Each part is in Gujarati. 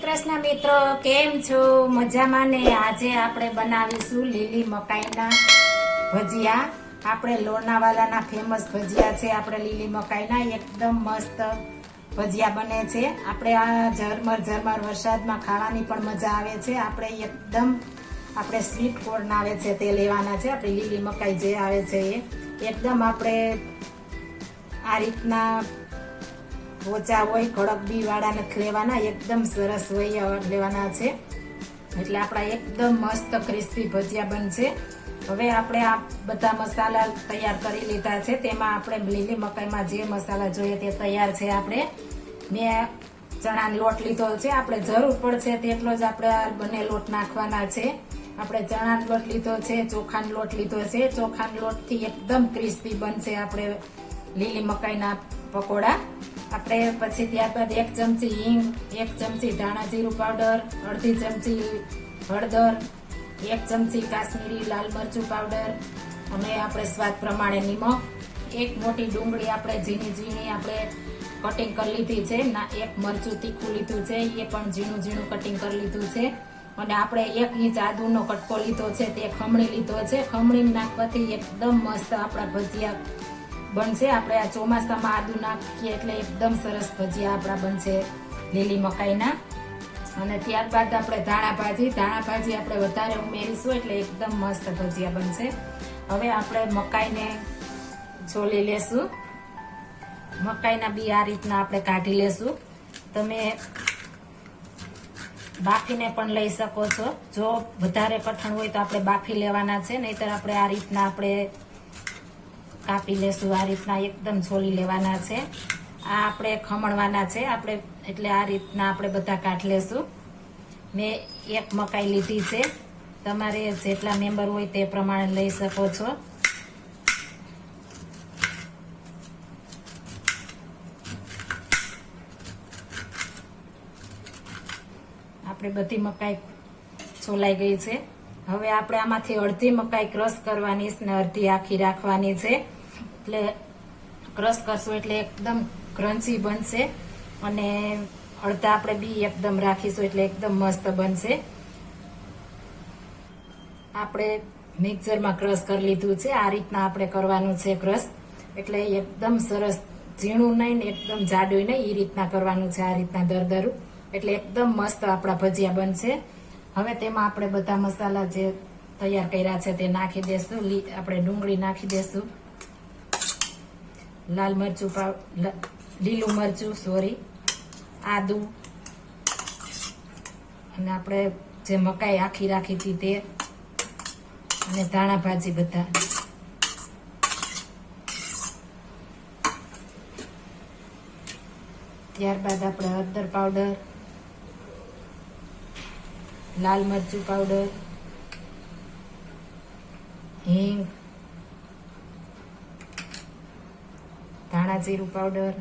કૃષ્ણ મિત્રો, કેમ છો? મજામાં ને? આજે આપણે બનાવીશું લીલી મકાઈના ભજીયા. આપણે લોનાવાલાના ફેમસ ભજીયા છે, આપણે લીલી મકાઈના. એકદમ મસ્ત ભજીયા બને છે. આપણે આ ઝરમર ઝરમર વરસાદમાં ખાવાની પણ મજા આવે છે. આપણે એકદમ આપણે સ્વીટ કોર્ન આવે છે તે લેવાના છે. આપણે લીલી મકાઈ જે આવે છે એ. એકદમ આપણે આ રીતના ઓછા હોય, કડક વાળા લેવાના એકદમ સરસ હોય લેવાના છે. એટલે આપણા એકદમ મસ્ત ક્રિસ્પી ભજીયા બનશે. હવે આપણે આ બધા મસાલા તૈયાર કરી લીધા છે. તેમાં આપણે લીલી મકાઈમાં જે મસાલા જોઈએ તે તૈયાર છે આપણે. મેં ચણાનો લોટ લીધો છે. આપણે જરૂર પડશે તેટલો જ આપણે બંને લોટ નાખવાના છે. આપણે ચણાનો લોટ લીધો છે, ચોખાનો લોટ લીધો છે. ચોખાનો લોટથી એકદમ ક્રિસ્પી બનશે આપણે લીલી મકાઈના પકોડા. આપણે પછી ત્યારબાદ એક ચમચી હિંગ, એક ચમચી ધાણા જીરું પાવડર અડધી ચમચી હળદર, એક ચમચી કાશ્મીરી લાલ મરચું પાવડર અને આપણે સ્વાદ પ્રમાણે નિમક. એક મોટી ડુંગળી આપણે ઝીણી ઝીણી આપણે કટિંગ કરી લીધી છે. ના, એક મરચું તીખું લીધું છે. એ પણ ઝીણું ઝીણું કટિંગ કરી લીધું છે. અને આપણે એક ઇંચ આદુનો કટકો લીધો છે. તે ખમણી લીધો છે. ખમણી નાખવાથી એકદમ મસ્ત આપણા ભજીયા બનશે. આપણે આ ચોમાસામાં આદુ નાખીએ એટલે એકદમ સરસ ભજીયા આપણા બનશે લીલી મકાઈના. અને ત્યારબાદ આપણે ધાણા ભાજી. ધાણા ભાજી આપણે વધારે ઉમેરીશું એટલે એકદમ મસ્ત ભજીયા બનશે. હવે આપણે મકાઈને છોલી લેશું. મકાઈના બી આ રીતના આપણે કાઢી લેશું. તમે બાફીને પણ લઈ શકો છો. જો વધારે કઠણ હોય તો આપણે બાફી લેવાના છે. નહીતર આપણે આ રીતના આપણે કાપી લેશું, આ રીતના એકદમ છોલી લેવાના છે. આ આપણે ખમણવાના છે, આપણે એટલે આ રીતના આપણે બધા કાઢ લેશું. મેં એક મકાઈ લીધી છે. તમારે જેટલા મેમ્બર હોય તે પ્રમાણે લઈ શકો છો. આપણે બધી મકાઈ છોલાઈ ગઈ છે. હવે આપણે આમાંથી અડધી મકાઈ ક્રશ કરવાની છે ને અડધી આખી રાખવાની છે. એટલે ક્રશ કરશું એટલે એકદમ ક્રન્ચી બનશે અને અડધા આપણે બી એકદમ રાખીશું એટલે એકદમ મસ્ત બનશે. આપણે મિક્સરમાં ક્રશ કરી લીધું છે. આ રીતના આપણે કરવાનું છે ક્રશ એટલે એકદમ સરસ ઝીણું નહીં ને એકદમ જાડું નહીં એ રીતના કરવાનું છે આ રીતના દરદરું. એટલે એકદમ મસ્ત આપણા ભજીયા બનશે. હવે તેમાં આપણે બધા મસાલા જે તૈયાર કર્યા છે તે નાખી દેશું. આપણે ડુંગળી નાખી દેશું. લાલ મરચું પાવ લીલું મરચું સોરી આદુ. અને આપણે જે મકાઈ આખી રાખી હતી તે. અને ધાણા ભાજી બધા. ત્યારબાદ આપણે હળદર પાવડર. લાલ મરચું પાવડર. હિંગ. ધાણા જીરું પાવડર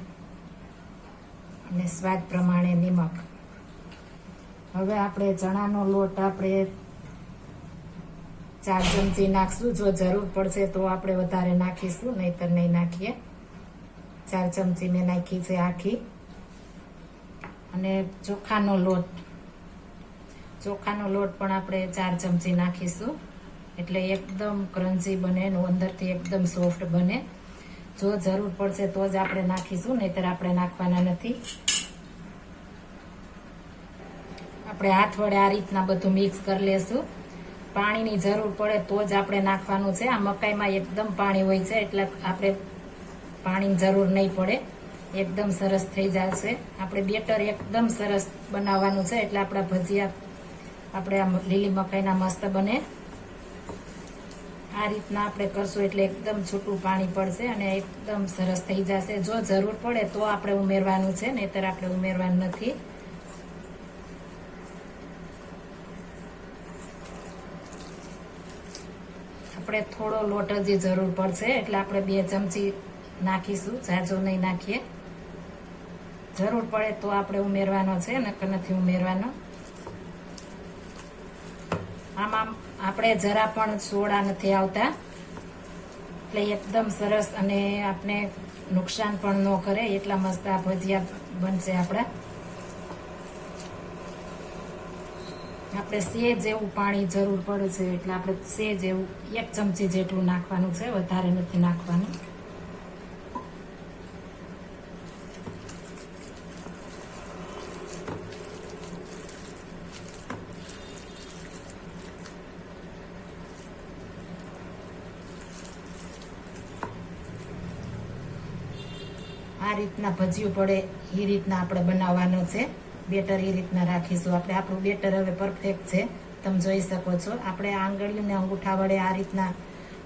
અને સ્વાદ પ્રમાણે નિમક. હવે આપણે ચણાનો લોટ આપણે ચાર ચમચી નાખશું. જો જરૂર પડશે તો આપણે વધારે નાખીશું, નહીતર નહીં નાખીએ. ચાર ચમચી મેં નાખી છે આખી. અને ચોખાનો લોટ. ચોખાનો લોટ પણ આપણે ચાર ચમચી નાખીશું. એટલે એકદમ ક્રન્ચી બને, એનું અંદરથી એકદમ સોફ્ટ બને. જો જરૂર પડશે તો જ આપણે નાખીશું, નહીતર આપણે નાખવાના નથી. આપણે હાથ વડે આ રીતના બધું મિક્સ કરી લેશું. પાણીની જરૂર પડે તો જ આપણે નાખવાનું છે. આ મકાઈમાં એકદમ પાણી હોય છે, એટલે આપણે પાણીની જરૂર નહીં પડે. એકદમ સરસ થઈ જશે. આપણે બેટર એકદમ સરસ બનાવવાનું છે, એટલે આપણા ભજીયા, આપણે આ લીલી મકાઈના મસ્ત બને. આ રીતના આપણે કરશું એટલે એકદમ છૂટું પાણી પડશે અને એકદમ સરસ થઈ જશે. જો જરૂર પડે તો આપણે ઉમેરવાનું છે, નહીતર આપણે ઉમેરવાનું નથી. આપણે થોડો લોટ હજી જરૂર પડશે, એટલે આપણે બે ચમચી નાખીશું. જાજો નહીં નાખીએ. જરૂર પડે તો આપણે ઉમેરવાનો છે, નકર નથી ઉમેરવાનો. આમાં આપણે જરા પણ સોડા નથી આવતા. એટલે એકદમ સરસ અને આપણે નુકસાન પણ ન કરે, એટલા મસ્ત આ ભજીયા બનશે આપણા. આપણે સેજ જેવું પાણી જરૂર પડે છે, એટલે આપણે સેજ એવું એક ચમચી જેટલું નાખવાનું છે, વધારે નથી નાખવાનું. આ રીતના ભજીયું પડે એ રીતના આપણે બનાવવાનું છે. બેટર એ રીતના રાખીશું. આપણે આપણું બેટર હવે પરફેક્ટ છે. તમે જોઈ શકો છો. આપણે આ આંગળીઓને અંગૂઠા વડે આ રીતના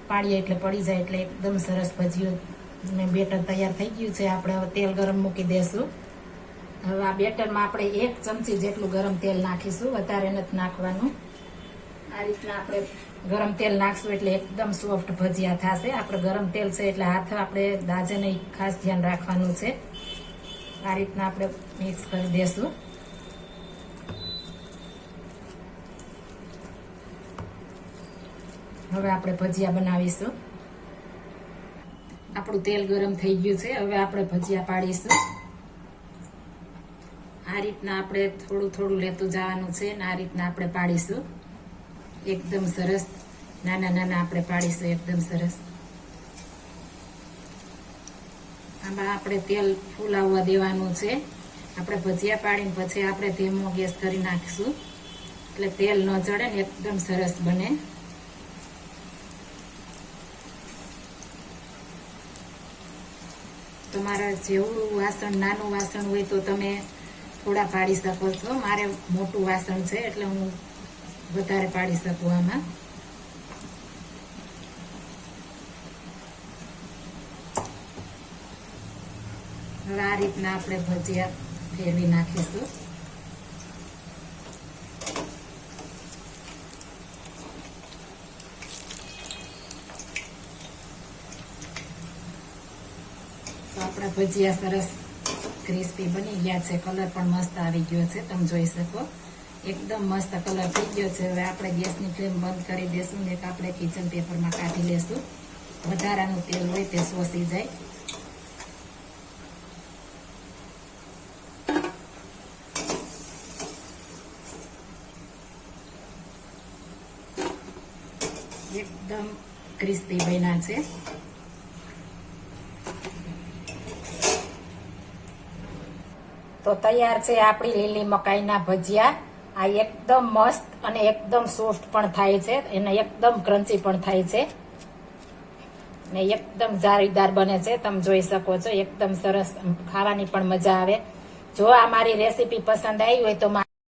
પાડીએ એટલે પડી જાય એટલે એકદમ સરસ ભજીયું બેટર તૈયાર થઈ ગયું છે. આપણે હવે તેલ ગરમ મૂકી દેશું. હવે આ બેટરમાં આપણે એક ચમચી જેટલું ગરમ તેલ નાખીશું. વધારે નથી નાખવાનું. આ રીતના આપણે ગરમ તેલ નાખશું એટલે એકદમ સોફ્ટ ભજીયા થશે. આપણે ગરમ તેલ છે એટલે હાથ આપણે દાજે નહીં, ખાસ ધ્યાન રાખવાનું છે. આ રીતના આપણે મિક્સ કરી દેશું. હવે આપણે ભજીયા બનાવીશું. આપણું તેલ ગરમ થઈ ગયું છે. હવે આપણે ભજીયા પાડીશું. આ રીતના આપણે થોડું થોડું લેતું જવાનું છે અને આ રીતના આપણે પાડીશું. એકદમ સરસ. નાના નાના આપણે પાડીશું, એકદમ સરસ. આમાં આપણે તેલ ફૂલાવવા દેવાનું છે. આપણે ભજીયા પાડીને પછી આપણે ધીમો ગેસ કરી નાખીશું. એટલે તેલ ન ચડે ને એકદમ સરસ બને. તમારા જેવું વાસણ, નાનું વાસણ હોય તો તમે થોડા પાડી શકો છો. મારે મોટું વાસણ છે, એટલે હું વધારે પાડી શકું આમાં. હવે આ રીતના આપણે ભજીયા ફેરવી નાખીશું. તો આપણા ભજીયા સરસ ક્રિસ્પી બની ગયા છે. કલર પણ મસ્ત આવી ગયો છે. તમે જોઈ શકો. એકદમ મસ્ત કલર થઈ ગયો છે. હવે આપણે ગેસની ફ્લેમ બંધ કરી દેશું ને આપણે કિચન પેપરમાં કાઢી લેશું. વધારાનું તેલ હોય તે શોષી જાય. એકદમ ક્રિસ્પી બન્યા છે. તો તૈયાર છે આપણી લીલી મકાઈના ભજીયા. આ એકદમ મસ્ત અને એકદમ સોફ્ટ પણ થાય છે અને એકદમ ક્રન્ચી પણ થાય છે. ને એકદમ જાળીદાર બને છે, તમે જોઈ શકો છો. એકદમ સરસ ખાવાની પણ મજા આવે. જો આ મારી રેસીપી પસંદ આવી હોય તો